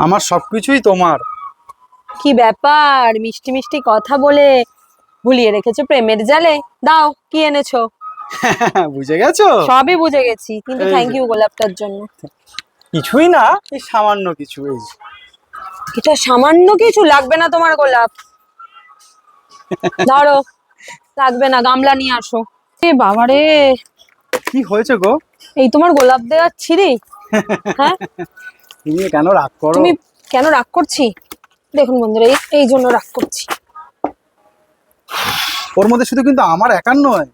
আমার সবকিছুই তোমার। কি ব্যাপার? মিষ্টি মিষ্টি কথা বলে ভুলিয়ে রেখেছো প্রেমের জালে? দাও কি এনেছো? বুঝে গেছো? সবই বুঝে গেছি কিন্তু থ্যাংক ইউ গোলাপটার জন্য। কিছুই না এই সামান্য কিছু এই। এটা সামান্য কিছু লাগবে না তোমার গোলাপ। ধরো লাগবে না গামলা নিয়ে আসো। এ বাবারে। কি হয়েছে গো? এই তোমার গোলাপ দেওয়ার ছিঁড়ি? হ্যাঁ? তুমি কেন রাগ করো? তুমি কেন রাগ করছি? দেখুন বন্ধুরা এই জন্য রাগ করছি। ওর মধ্যে শুধু কিন্তু আমার একার নয়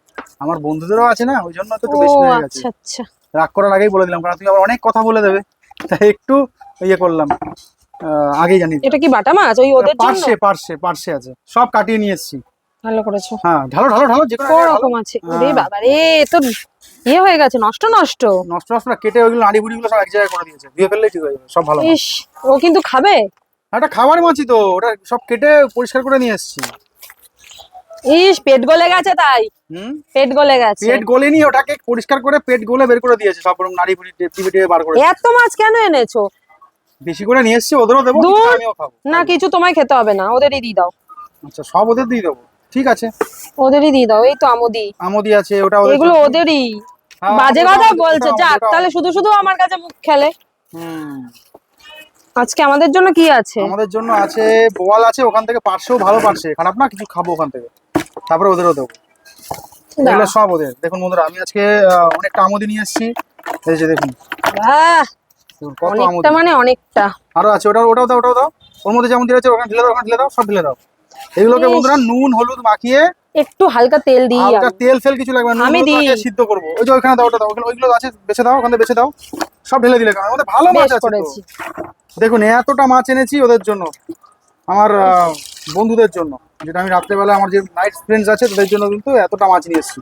আমার বন্ধুদেরও আছে না ওই জন্য তো একটু বেশি হয়ে গেছে। আচ্ছা আচ্ছা। রাগ করার আগেই বলে দিলাম কারণ তুমি আবার অনেক কথা বলে দেবে তাই একটু ইয়ে করলাম আগেই জানি এটা কি বাটা মাছ? ওই ওদের জন্য? পার্সে পার্সে আছে। সব কাটিয়ে নিয়ে এসেছি। ভালো করেছ। হ্যাঁ ঢালো ঢালো ঢালো যে কোনো। রকম আছে। হ্যাঁ। বাবা রে তো ইয়ে হয়ে গেছে নষ্ট নষ্ট। নষ্ট নষ্ট না কেটে ওইগুলো নাড়ি বুড়িগুলো সব এক জায়গায় করে দিয়েছে। ধুয়ে ফেললেই ঠিক হয়ে যাবে সব ভালো। ইস ও কিন্তু খাবে? একটা খাবার মাছি তো ওটা সব কেটে পরিষ্কার করে নিয়ে এসেছি। ইস পেট গলে গেছে তাই? হুম? পেট গলে গেছে। পেট গলেনি ওটাকে পরিষ্কার করে পেট গলে বের করে দিয়েছে সব রকম নাড়ি বুড়ি টিপে টিপে বার করে এত মাছ কেন এনেছো? বেশি করে নিয়ে এসেছি ওদেরও দেবো আমিও খাব। না কিছু তোমায় খেতে হবে না ওদেরই দিয়ে দাও। আচ্ছা সব ওদের দিয়ে দেবো। ঠিক আছে। ওদেরই দিয়ে দাও এই তো আমোদি। আমোদি আছে ওটা ওদের এগুলো ওদেরই। হ্যাঁ, বাজে কথা বলছে যাক তাহলে শুধু শুধু আমার কাছে মুখ খেলে। হুম। আজকে আমাদের জন্য কি আছে? আমাদের জন্য আছে বোয়াল আছে ওখান থেকে পার্সেও ভালো পার্সে খারাপ না কিছু খাব ওখান থেকে। তারপরে ওদেরও দেবো। দাও। এগুলো সব ওদের। দেখুন বন্ধুরা আমি আজকে অনেকটা আমোদি নিয়ে এসেছি। এই যে দেখুন। অনেকটা মানে অনেকটা। আরও আছে ওটা ওটাও দাও ওটাও দাও। ওর মধ্যে যেমন দিয়ে আছে ওখানে ঢেলে দাও ওখানে ঢেলে দাও সব ঢেলে দাও। এগুলোকে। বন্ধুরা নুন হলুদ মাখিয়ে একটু হালকা তেল দিই হালকা তেল ফেল কিছু লাগবে না নুন আমি দিই। সিদ্ধ করব। ওই যে ওইখানে দাও ওটা দাও ওখানে ওইগুলো আছে বেছে দাও ওখানে বেছে দাও। সব ঢেলে দিলে কারণ আমাদের ভালো মাছ আছে দেখুন এতটা মাছ এনেছি ওদের জন্য আমার বন্ধুদের জন্য। যেটা আমি রাত্রেবেলা আমার যে নাইট ফ্রেন্ডস আছে তাদের জন্য কিন্তু এতটা মাছ নিয়ে এসেছি।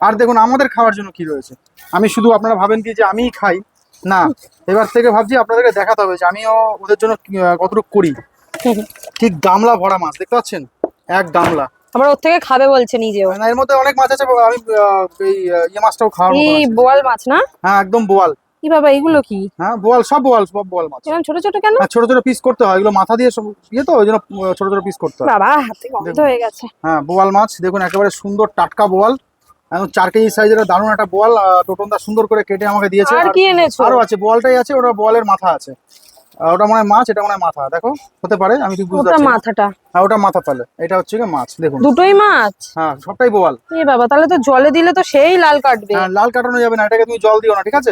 আর দেখুন আমাদের খাওয়ার জন্য কি রয়েছে? আমি শুধু আপনারা ভাবেন কি যে আমিই খাই? না এবার থেকে ভাবছি আপনাদেরকে দেখাতে হবে যে আমিও ওদের জন্য কতটুকু করি। ঠিক গামলা ভরা মাছ দেখতে পাচ্ছেন? এক গামলা। আবার ওর থেকে খাবে বলছে নিজেও। না, এর মধ্যে অনেক মাছ আছে আমি এই ইয়ে মাছটাও খাওয়ার এই বোয়াল মাছ না? হ্যাঁ একদম বোয়াল। কি বাবা এগুলো কি? হ্যাঁ বোয়াল সব বোয়াল সব বোয়াল মাছ। এরকম ছোট ছোট কেন? হ্যাঁ ছোট ছোট পিস করতে হয় এগুলো মাথা দিয়ে সব ইয়ে তো ওই জন্য ছোট ছোট পিস করতে হয়। বাবা হাতে গন্ধ। হয়ে গেছে। হ্যাঁ বোয়াল মাছ দেখুন একেবারে সুন্দর টাটকা বোয়াল। এখন চার কেজি সাইজের দারুণ একটা বোয়াল টোটনদা সুন্দর করে কেটে আমাকে দিয়েছে। আর কি এনেছো? আরও আছে বোয়ালটাই আছে ওটা বোয়ালের মাথা আছে। ওটা মনে হয় মাছ এটা মনে হয় মাথা দেখো হতে পারে আমি ঠিক বুঝতে পারছি মাথাটা। হ্যাঁ ওটা মাথা তাহলে এটা হচ্ছে কি মাছ দেখুন। দুটোই মাছ? হ্যাঁ সবটাই বোয়াল। এ বাবা তাহলে তো জলে দিলে তো সেই লাল কাটবে। হ্যাঁ লাল কাটানো যাবে না এটাকে তুমি জল দিও না ঠিক আছে?